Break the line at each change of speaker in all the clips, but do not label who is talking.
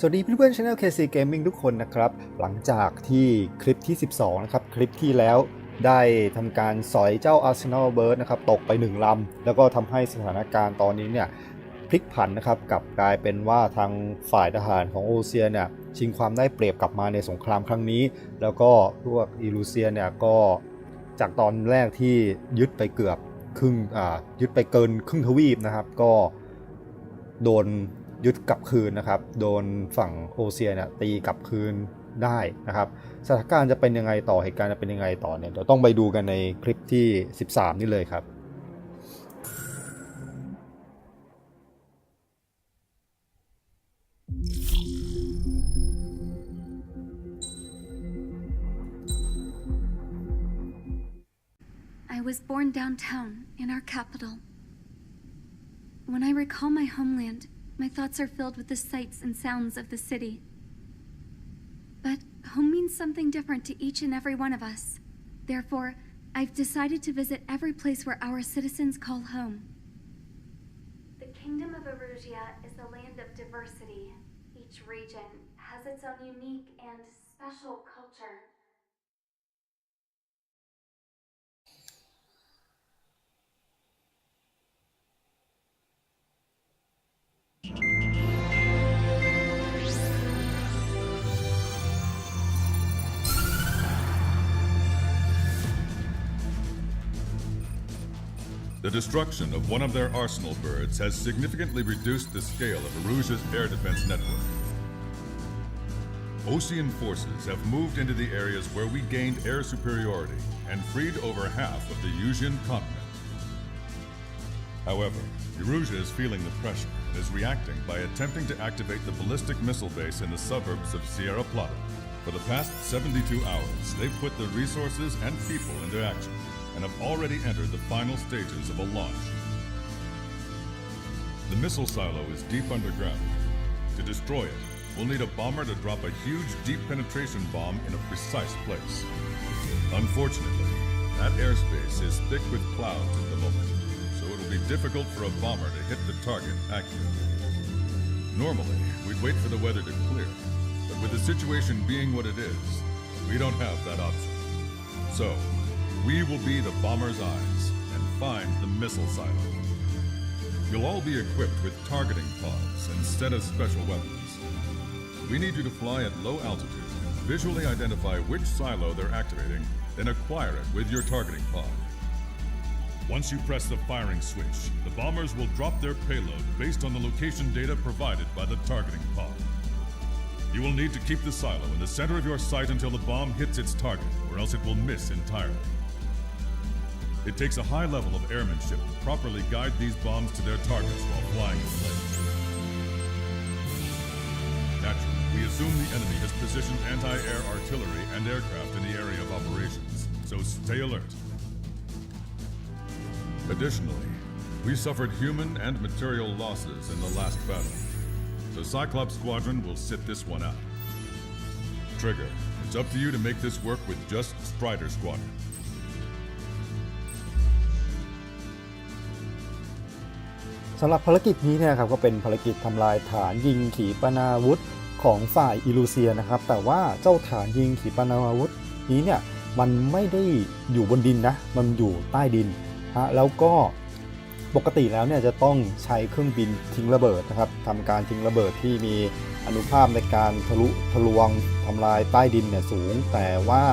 สวัสดีเพื่อนๆช anel KC Gaming ทุกคนนะครับ หลังจากที่คลิปที่ 12 นะครับ คลิปที่แล้วได้ทำการสอยเจ้า Arsenal Bird นะครับ ตกไป 1 ลำ แล้วก็ทำให้สถานการณ์ตอนนี้เนี่ยพลิกผันนะครับกลับกลายเป็นว่าทางฝ่ายทหารของโอเซียเนี่ยชิงความได้เปรียบกลับมาในสงครามครั้งนี้ แล้วก็พวกอิลูเซียเนี่ยก็จากตอนแรกที่ยึดไปเกือบครึ่งอ่ายึดไปเกินครึ่งทวีปนะครับ ก็โดน ยึดกลับคืนนะครับ โดนฝั่งโอเซียเนี่ยตีกลับคืนได้นะครับสถานการณ์จะเป็นยังไงต่อเหตุการณ์จะเป็นยังไงต่อเนี่ยเดี๋ยวต้องไปดูกันในคลิปที่ 13 นี่เลยครับ
was born downtown, in our capital. When I recall my homeland, my thoughts are filled with the sights and sounds of the city. But home means something different to each and every one of us. Therefore, I've decided to visit every place where our citizens call home. The Kingdom of Erugia is a land of diversity. Each region has its own unique and special culture.
The destruction of one of their arsenal birds has significantly reduced the scale of Aruja's air defense network. Ocean forces have moved into the areas where we gained air superiority and freed over half of the Yusian continent. However, Erusia is feeling the pressure and is reacting by attempting to activate the ballistic missile base in the suburbs of Sierra Plata. For the past 72 hours, they've put their resources and people into action and have already entered the final stages of a launch. The missile silo is deep underground. To destroy it, we'll need a bomber to drop a huge deep penetration bomb in a precise place. Unfortunately, that airspace is thick with clouds at the moment, it'll be difficult for a bomber to hit the target accurately. Normally, we'd wait for the weather to clear, but with the situation being what it is, we don't have that option. So, we will be the bomber's eyes and find the missile silo. You'll all be equipped with targeting pods instead of special weapons. We need you to fly at low altitude, visually identify which silo they're activating, then acquire it with your targeting pod. Once you press the firing switch, the bombers will drop their payload based on the location data provided by the targeting pod. You will need to keep the silo in the center of your sight until the bomb hits its target, or else it will miss entirely. It takes a high level of airmanship to properly guide these bombs to their targets while flying in place. Naturally, we assume the enemy has positioned anti-air artillery and aircraft in the area of operations, so stay alert. Additionally, we suffered human and material losses in the last battle. The Cyclops Squadron will sit this one out. Trigger, it's up to you to make this work with just Strider Squadron.
สำหรับภารกิจนี้เนี่ยครับก็เป็นภารกิจทำลายฐานยิงขีปนาวุธของฝ่ายอิลูเซียนะครับ แต่ว่าเจ้าฐานยิงขีปนาวุธนี้เนี่ยมันไม่ได้อยู่บนดินนะ มันอยู่ใต้ดิน ฮะแล้วก็ปกติแล้วเนี่ยจะต้องใช้เครื่องบินทิ้งระเบิดนะครับทำการทิ้งระเบิดที่มีอนุภาพในการทะลุทะลวงทำลายใต้ดินเนี่ยสูง แต่ว่า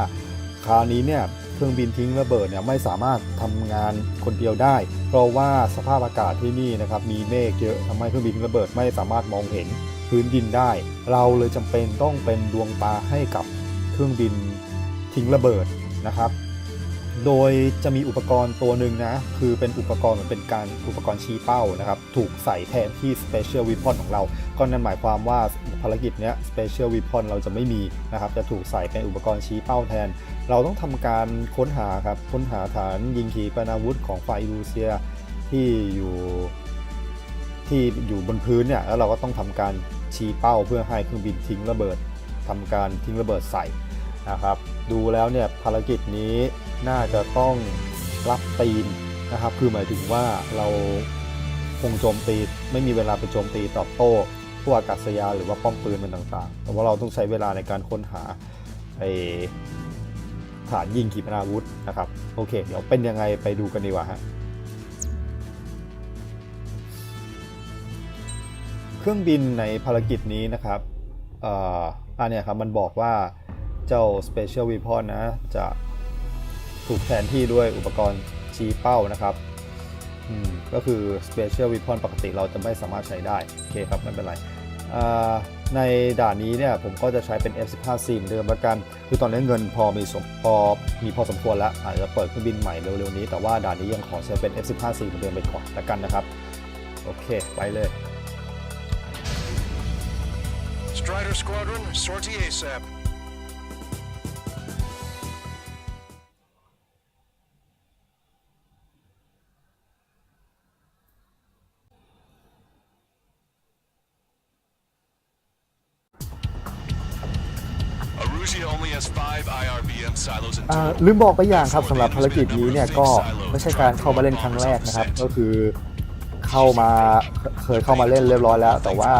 คราวนี้เนี่ยเครื่องบินทิ้งระเบิดเนี่ยไม่สามารถทำงานคนเดียวได้ เพราะว่าสภาพอากาศที่นี่นะครับมีเมฆเยอะทำให้เครื่องบินทิ้งระเบิดไม่สามารถมองเห็นพื้นดินได้ เราเลยจำเป็นต้องเป็นดวงตาให้กับเครื่องบินทิ้งระเบิดนะครับ โดยจะมีอุปกรณ์ตัวหนึ่งนะ คือเป็นอุปกรณ์เหมือนเป็นการอุปกรณ์ชี้เป้านะครับ ถูกใส่แทนที่ Special Weapon ของเรา ก็นั่นหมายความว่าภารกิจเนี้ย Special Weapon เราจะไม่มีนะครับ จะถูกใส่เป็นอุปกรณ์ชี้เป้าแทน เราต้องทำการค้นหาครับ ค้นหาฐานยิงขีปนาวุธของฝ่ายอิรูเซียที่อยู่ที่อยู่บนพื้นเนี่ย แล้วเราก็ต้องทำการชี้เป้าเพื่อให้เครื่องบินทิ้งระเบิดทำการทิ้งระเบิดใส่นะครับ ดูแล้วเนี่ยภารกิจนี้น่าจะต้องรับตีนนะครับ คือหมายถึงว่าเราคงโจมตีไม่มีเวลาไปโจมตีตอบโต้พวกอากาศยานหรือว่าป้อมปืนมันต่างๆ แต่ว่าเราต้องใช้เวลาในการค้นหาไอฐานยิงขีปนาวุธนะครับ โอเค เดี๋ยวเป็นยังไงไปดูกันดีกว่าฮะเครื่องบินในภารกิจนี้นะครับอ่ออันเนี้ยครับมันบอกว่า เจ้า Special Weapon นะ จะถูกแทนที่ด้วยอุปกรณ์ชี้เป้านะครับอืมก็คือ Special Weapon ปกติเราจะไม่สามารถใช้ได้ โอเคครับ ไม่เป็นไรอ่าในด่านนี้เนี่ยผมก็จะใช้เป็น F15 ซีเหมือนเดิมละกัน คือตอนนี้เงินพอมีสมพอมีพอสมควรแล้ว อาจจะเปิดเครื่องบินใหม่เร็วๆนี้ แต่ว่าด่านนี้ยังขอใช้เป็น F15 ซีเหมือนเดิมไปก่อนละกันนะครับ โอเค ไปเลย
Strider Squadron, sortie ASAP.
อ่าลืมบอกไปอย่างครับสำหรับภารกิจนี้เนี่ยก็ไม่ใช่การเข้ามาเล่นครั้งแรกนะครับ ก็คือเข้ามาเคยเข้ามาเล่นเรียบร้อยแล้ว แต่ว่า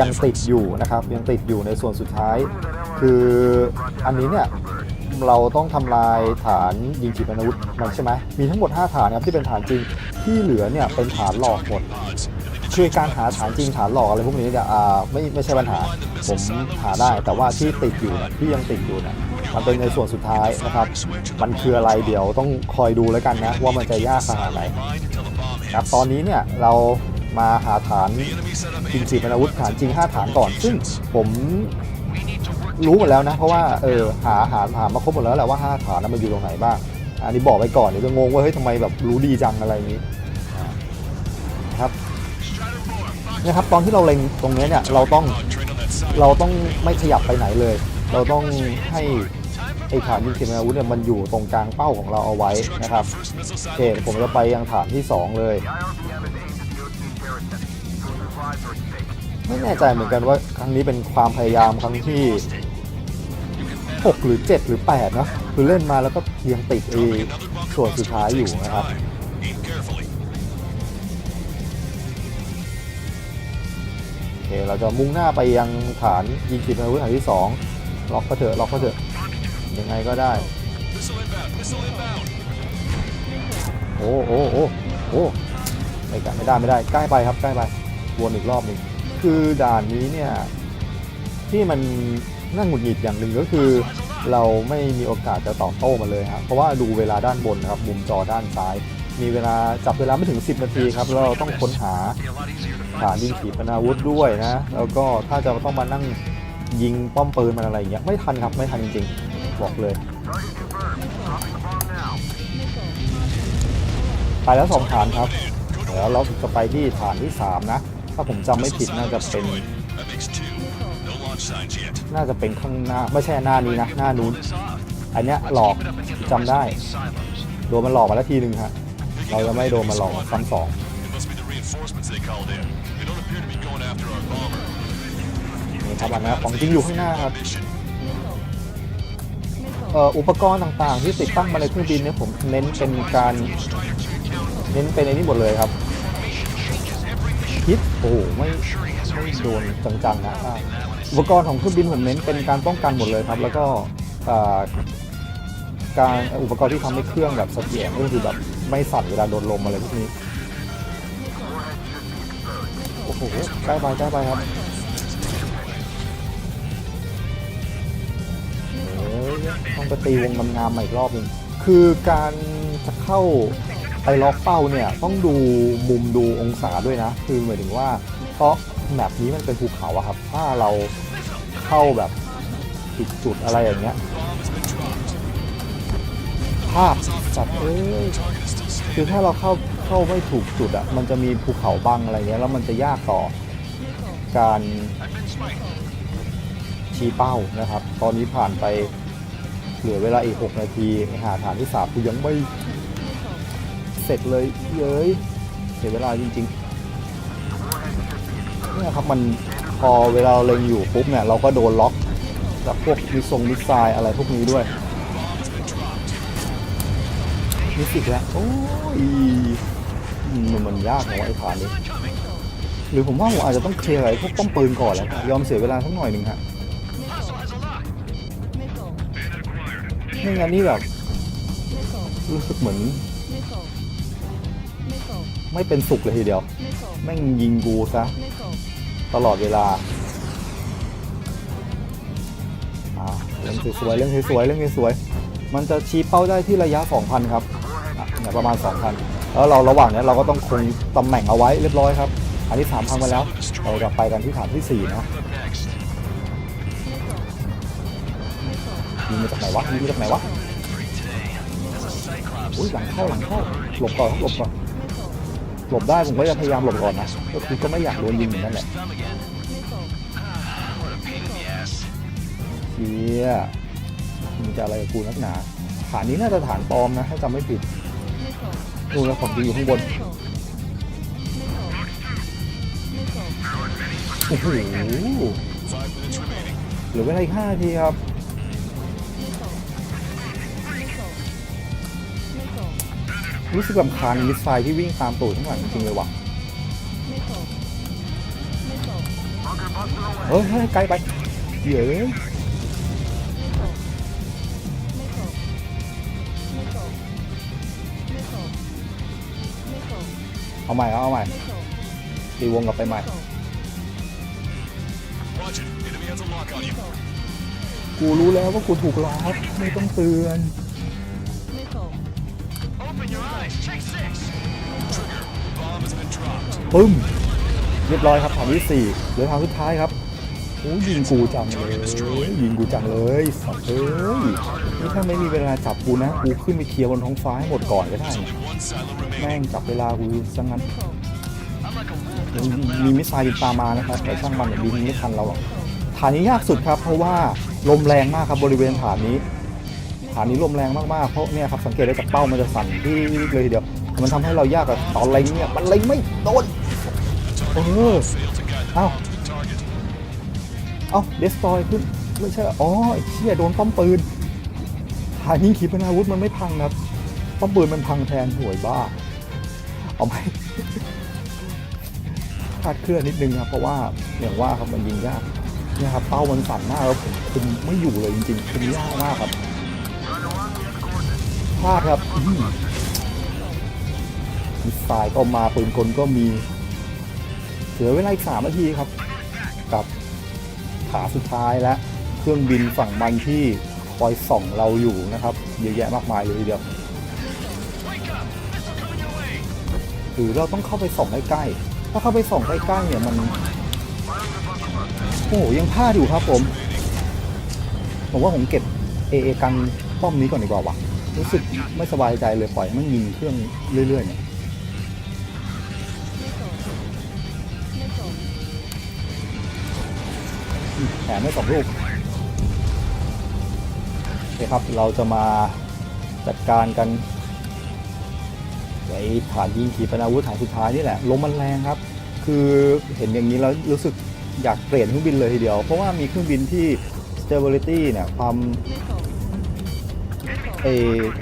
ยังติดอยู่นะครับยังติดอยู่ในส่วนสุดท้าย คืออันนี้เนี่ยเราต้องทำลายฐานยิงขีปนาวุธมันใช่ไหมมีทั้งหมด 5 ฐานครับที่เป็นฐานจริงที่เหลือเนี่ยเป็นฐานหลอกหมด
Odds.
คือการหาฐานจริงฐานหลอกอะไรพวกนี้เนี่ยอ่าไม่ไม่ใช่ปัญหาผมหาได้ แต่ว่าที่ติดอยู่เนี่ยที่ยังติดอยู่เนี่ยมันเป็นในส่วนสุดท้ายนะครับ มันคืออะไรเดี๋ยวต้องคอยดูแล้วกันนะ ว่ามันจะยากขนาดไหนครับตอนนี้เนี่ยเรามาหาฐานจริง
anti-
สีเป็นอาวุธฐานจริง 5 ฐานก่อน ซึ่งผมรู้หมดแล้วนะ เพราะว่าเออหาหาหามาครบหมดแล้วแหละว่า 5 ฐานนั้นมันอยู่ตรงไหนบ้าง อันนี้บอกไว้ก่อนเดี๋ยวจะงงว่าเฮ้ยทำไมแบบรู้ดีจังอะไรอย่างนี้ครับ นี่ยครับตอนที่เราเล็งตรงนี้เนี่ยเราต้อง
Dog trained on that side.
เราต้องไม่ขยับไปไหนเลย เราต้องให้ไอ้ฐานยิงขีปนาวุธเนี่ยมันอยู่ตรงกลางเป้าของเราเอาไว้นะครับ
First missile
โอเค
silo.
ผมจะไปยังฐานที่ 2 เลย ไม่แน่ใจเหมือนกันว่าครั้งนี้เป็นความพยายามครั้งที่ 6 หรือ 7 หรือ 8 นะ คือเล่นมาแล้วก็ยังติดไอ้ส่วนสุดท้ายอยู่นะครับ เคเราจะมุ่งหน้าไปยังฐานยิงขีปนาวุธฐานที่ 2 ล็อกก็เถอะล็อกก็เถอะยังไงก็ได้โอ้โอ้โอ้โอ้ไม่ได้ไม่ได้ไม่ได้ใกล้ไปครับใกล้ไปวนอีกรอบหนึ่งคือด่านนี้เนี่ยที่มันน่าหงุดหงิดอย่างหนึ่งก็คือ เราไม่มีโอกาสจะตอบโต้มาเลยครับเพราะว่าดูเวลาด้านบนนะครับมุมจอด้านซ้าย มีเวลาจับเวลาไม่ถึง 10 นาทีครับแล้วเราต้องค้นหาฐานยิงขีปนาวุธด้วยนะ แล้วก็ถ้าจะต้องมานั่งยิงป้อมปืนมันอะไรอย่างเงี้ยไม่ทันครับไม่ทันจริงๆ บอกเลย ไปแล้วสองฐานครับแล้วเราจะไปที่ฐานที่ 3 นะ ถ้าผมจำไม่ผิดน่าจะเป็นน่าจะเป็นข้างหน้าไม่ใช่หน้านี้นะ หน้านู้น อันเนี้ยหลอกจำได้โดนมันหลอกมาแล้วทีหนึ่งฮะ เราจะไม่โดนมันหลอกซ้ำสอง
It must be the reinforcements they called in. They don't appear to be going after our bomber.
นี่ครับอันนะของจริงอยู่ข้างหน้าครับ
Mission.
เอ่ออุปกรณ์ต่างๆ ที่ติดตั้งมาในเครื่องบินเนี่ยผมเน้นเป็นการเน้นเป็นไอ้นี่หมดเลยครับฮิตโอ้โหไม่ไม่โดนจังๆนะอ่าอุปกรณ์ของเครื่องบินผมเน้นเป็นการป้องกันหมดเลยครับ แล้วก็อ่าการอุปกรณ์ที่ทำให้เครื่องแบบเสถียรก็คือแบบ ไม่สั่นเวลาโดนลมอะไรพวกนี้ โอ้โหใกล้ไปใกล้ไปครับเอ้ยต้องไปตีวงงามๆใหม่อีกรอบหนึงคือการจะเข้าไปล็อกเป้าเนี่ยต้องดูมุมดูองศาด้วยนะ คือหมายถึงว่าเพราะแมปนี้มันเป็นภูเขาอะครับ ถ้าเราเข้าแบบผิดจุดอะไรอย่างเงี้ยภาพสัตว์เอ้ย คือถ้าเราเข้าเข้าไม่ถูกจุดอะมันจะมีภูเขาบังอะไรเงี้ยแล้วมันจะยากต่อการชี้เป้านะครับ ตอนนี้ผ่านไปเหลือเวลาอีก 6 นาทีหาฐานที่สามคือยังไม่เสร็จเลยเย้ยเสียเวลาจริงๆเนี่ยครับมันพอเวลาเราเล็งอยู่ปุ๊บเนี่ยเราก็โดนล็อกจากพวกมิสซงมิสไซอะไรพวกนี้ด้วย มิสิกแล้วโอ้ยมันมันยากนะวะไอ้ฐานนี้หรือผมว่าผมอาจจะต้องเคลียร์อะไรพวกป้อมปืนก่อนแล้วยอมเสียเวลาสักหน่อยหนึ่งฮะไม่งั้นนี่แบบรู้สึกเหมือน ไม่เป็นสุขเลยทีเดียว แม่งยิงกูซะ ตลอดเวลาอ่าเรื่องสวยๆเรื่องสวยๆเรื่องสวยๆมันจะชี้เป้าได้ที่ระยะ 2,000 ครับ เนี่ยประมาณ2,000แล้วเราระหว่างนี้เราก็ต้องคงตำแหน่งเอาไว้เรียบร้อยครับ อันที่3พังไปแล้วเราจะไปกันที่ฐานที่4นะยิงมาจากไหนวะยิงมาจากไหนวะอุ้ยหลังเข้าหลังเข้าหลบก่อนหลบก่อนหลบได้ผมก็จะพยายามหลบก่อนนะก็คือก็ไม่อยากโดนยิงอย่างนั้นแหละเชียมึงจะอะไรกับกูนักหนาฐานนี้น่าจะฐานปลอมนะถ้าจำไม่ผิด นู่นแล้วผมจริงอยู่ข้างบนโอ้โหเหลือเวลาอีกห้าทีครับรู้สึกลำคาญมิสไซล์ที่วิ่งตามตูดข้งหลังจริงเลยว่ะเฮ้ยเฮ้ไกลไปเยอะ เอาใหม่เอาเอาใหม่ตีวงกลับไปใหม่
Watch it. Enemy has a lock on you.
กูรู้แล้วว่ากูถูกล็อกไม่ต้องเตือน
Open your eyes. Check six. Trigger. Bomb has been dropped.
ปึ้ม เรียบร้อยครับฐานที่สี่เหลือฐานสุดท้ายครับ โอ้ยิงกูจังเลยยิงกูจังเลยสัตว์เอ้ยนี่ถ้าไม่มีเวลาจับกูนะกูขึ้นไปเคลียร์บนท้องฟ้าให้หมดก่อนก็ได้แม่งจับเวลากูซะงั้นมีมิสไซล์บินตามมานะครับแต่ช่างมันเนี่ยบินไม่ทันเราหรอกฐานนี้ยากสุดครับ เพราะว่าลมแรงมากครับบริเวณฐานนี้ ฐานนี้ลมแรงมากๆเพราะเนี่ยครับสังเกตได้จากเป้ามันจะสั่นที่เลยทีเดียวมันทำให้เรายากกับตอนเล็งเนี่ยมันเล็งไม่โดนเออเอ้า เอ้าเดสตอยขึ้นไม่ใช่อ๋อไอ้เชี่ยโดนป้อมปืนฐายิงขีปนาวุธมันไม่พังครับป้อมปืนมันพังแทนห่วยบ้า เอาไหมคาดเคลื่อนนิดนึงครับเพราะว่าอย่างว่าครับมันยิงยากเนี่ยครับเป้ามันสั่นมากแล้วผมคุมไม่อยู่เลยจริงๆคุมยากมากครับพลาดครับมิสไซล์ก็มาปืนกลก็มีเหลือเวลาอีกสามนาทีครับ กับ ขาสุดท้ายและเครื่องบินฝั่งมันที่คอยส่องเราอยู่นะครับเยอะแยะมากมายเลยทีเดียวหรือเราต้องเข้าไปส่องใกล้ๆถ้าเข้าไปส่องใกล้ๆเนี่ยมันโอ้โหยังพลาดอยู่ครับผมผมว่าผมเก็บเอเอกันป้อมนี้ก่อนดีกว่าวะรู้สึกไม่สบายใจเลยปล่อยมันยิงเครื่องเรื่อยๆเนี่ย แถมไม่สองลูกโอเคครับเราจะมาจัดการกันไอ้ฐานยิงขีปนาวุธฐานสุดท้ายนี่แหละลมมันแรงครับ คือเห็นอย่างนี้แล้วรู้สึกอยากเปลี่ยนเครื่องบินเลยทีเดียว เพราะว่ามีเครื่องบินที่ stability เนี่ยความเอ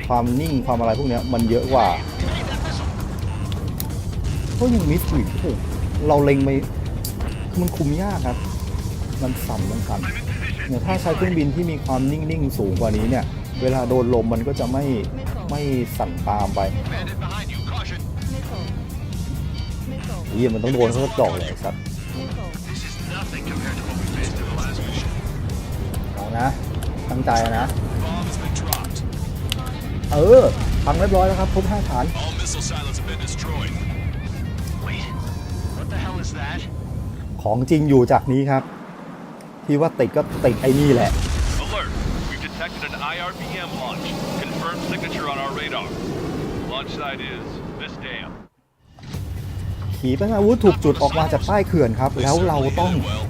ความนิ่งความอะไรพวกเนี้ยมันเยอะกว่าก็ยังมิสอีกโอ้โหเราเล็งไปมันคุมยากครับ มันสั่นมันสั่นเนี่ยถ้าใช้เครื่องบินที่มีความนิ่งๆสูงกว่านี้เนี่ย เวลาโดนลมมันก็จะไม่ไม่สั่นตามไป
Bandit behind you. Caution.
เฮียมันต้องโดนเขาดอกเลยไอ้สัตว์
This is nothing compared to what we faced in the last mission.
เอานะ ตั้งใจนะ
Bomb has been dropped.
เออพังเรียบร้อยแล้วครับครบห้าฐาน
All missile silos have been destroyed. Wait. What the hell is that?
ของจริงอยู่จากนี้ครับ ที่ว่าติดก็ติดไอ้นี่แหละ
Alert! We've detected an IRBM launch. Confirmed signature on our radar. Launch site is this dam.
ขีปนาวุธถูกจุดออกมาจากใต้เขื่อนครับ แล้วเราต้อง
Well,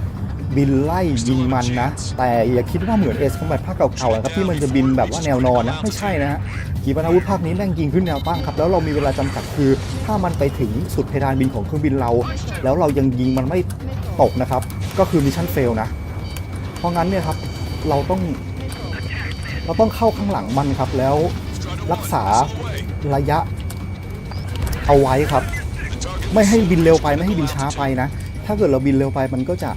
บินไล่ยิงมันนะ แต่อย่าคิดว่าเหมือนเอสคอมแบทภาคเก่าๆนะครับที่มันจะบินแบบว่าแนวนอนนะ ไม่ใช่นะฮะขีปนาวุธภาคนี้แม่งยิงขึ้นแนวตั้งครับ แล้วเรามีเวลาจำกัดคือ ถ้ามันไปถึงสุดเพดานบินของเครื่องบินเรา แล้วเรายังยิงมันไม่ตกนะครับ ก็คือมิชชั่นเฟลนะ เพราะงั้นเนี่ยครับเราต้องเราต้องเข้าข้างหลังมันครับ แล้วรักษาระยะเอาไว้ครับ ไม่ให้บินเร็วไปไม่ให้บินช้าไปนะ ถ้าเกิดเราบินเร็วไปมันก็จะ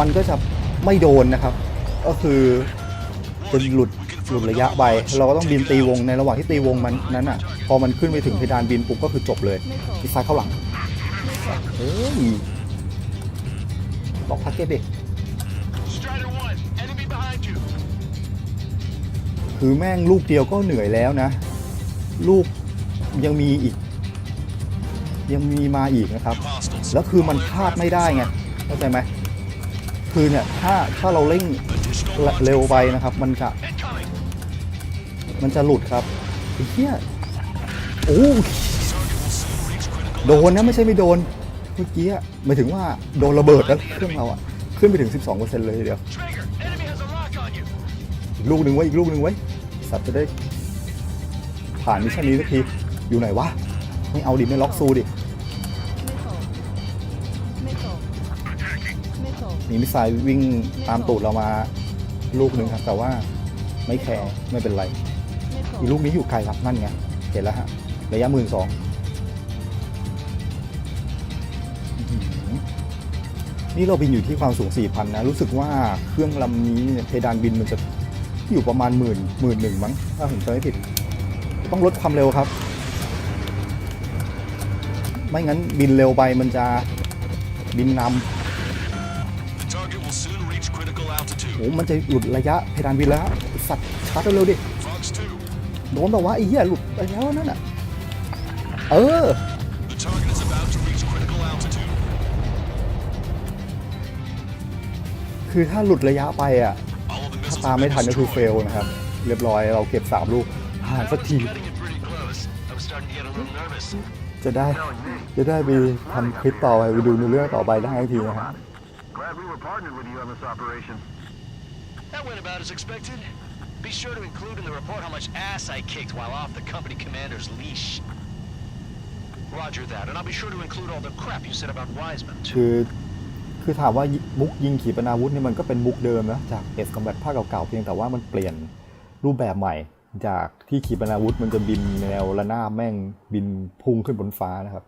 มันก็จะไม่โดนนะครับ ก็คือจะหลุดหลุดระยะไป เราก็ต้องบินตีวงในระหว่างที่ตีวงมันนั้นอะ พอมันขึ้นไปถึงเพดานบินปุ๊บก็คือจบเลยอีกซ้ายเข้าหลังเฮ้ย บอกพักเก็ตเด็ก
Strider 1, enemy behind you.
คือแม่งลูกเดียวก็เหนื่อยแล้วนะ ลูกยังมีอีก ยังมีมาอีกนะครับ
Hostiles.
แล้วคือมันพลาดไม่ได้ไงเข้าใจไหมคือเนี่ยถ้าถ้าเราเร่ง
Additional
เร็วไปนะครับ มันจะ
Incoming.
มันจะหลุดครับไอ้เหี้ยโอ้
Target will soon reach critical
โดนนะไม่ใช่ไม่โดนเมื่อกี้อะหมายถึงว่าโดนระเบิดแล้วเครื่องเราอะขึ้นไปถึง 12%เลยทีเดียว อีกลูกหนึ่งไว้อีกลูกหนึ่งไว้สัตว์จะได้ผ่านมิชชั่นนี้สักทีอยู่ไหนวะไม่เอาดิไม่ล็อกซูดิมีมิสไซล์วิ่งตามตูดเรามาลูกหนึ่งครับ แต่ว่าไม่แคร์ไม่เป็นไร อีกลูกนี้อยู่ไกลครับนั่นไงเห็นแล้วฮะระยะหมื่นสอง นี่เราบินอยู่ที่ความสูง 4,000 นะ รู้สึกว่าเครื่องลำนี้เนี่ยเพดานบินมันจะอยู่ประมาณหมื่นหมื่นหนึ่งมั้ง ถ้าผมจำไม่ผิด ต้องลดความเร็วครับ ไม่งั้นบินเร็วไปมันจะบินน
The target will soon reach critical ำ altitude.
โอ้มันจะหลุดระยะเพดานบินแล้วไอ้สัตว์ชาร์จเร็วๆดิ
Fox 2,
โดนแบบว่าไอ้เหี้ยหลุดไปแล้วนั่นน่ะ เออ คือถ้าหลุดระยะไปอะ
All of the
ถ้า
missiles
ตาม
have
ไม่
been
ทันก็คือเฟ
destroyed.
ลนะครับ เรียบร้อยเราเก็บ 3 ลูกผ่านสักที
Cutting it pretty close. I was starting to get a little nervous.
จะได้จะได้ไปทำคลิปต่อไปไปดูในเรื่องต่อไปได้ทีนะฮะ
Glad we were partnered with you on this operation.
That went about as expected. Be sure to include in the report how much ass I kicked while off the company commander's leash. Roger that, and I'll be sure to include all the crap you said about Wiseman, too.
คือถามว่ามุกยิงขีปนาวุธนี่มันก็เป็นมุกเดิมนะจากเอสคอมแบทภาคเก่าๆเพียงแต่ว่ามันเปลี่ยนรูปแบบใหม่ จากที่ขีปนาวุธมันจะบินแนวระนาบแม่งบินพุ่งขึ้นบนฟ้านะครับ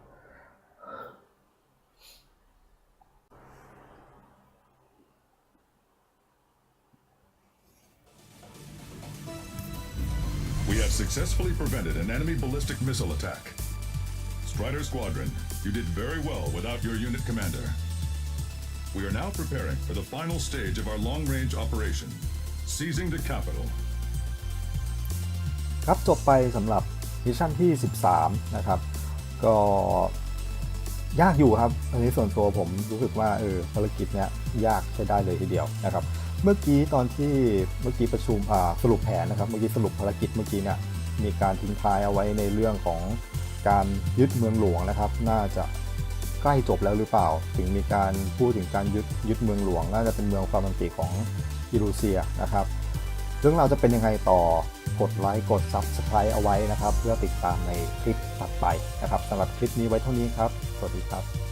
have successfully prevented an enemy ballistic missile attack. Strider Squadron, you did very well without your unit commander. We are now preparing for the final stage of our long-range operation, seizing the capital.
ครับจบไปสำหรับมิชชั่นที่ 13 นะครับ ก็ยากอยู่ครับ อันนี้ส่วนตัวผมรู้สึกว่าเออภารกิจเนี้ยยากใช้ได้เลยทีเดียวนะครับ เมื่อกี้ตอนที่เมื่อกี้ประชุมอ่าสรุปแผนนะครับ เมื่อกี้สรุปภารกิจเมื่อกี้เนี่ยมีการทิ้งท้ายเอาไว้ในเรื่องของการยึดเมืองหลวงนะครับ น่าจะ ใกล้จบแล้วหรือเปล่า ถึงมีการพูดถึงการยึดยึดเมืองหลวงน่าจะเป็นเมืองฟาร์มันติของอิรูเซียนะครับเรื่องเราจะเป็นยังไงต่อกดไลค์กด Subscribe เอาไว้นะครับ เพื่อติดตามในคลิปถัดไปนะครับสำหรับคลิปนี้ไว้เท่านี้ครับ สวัสดีครับ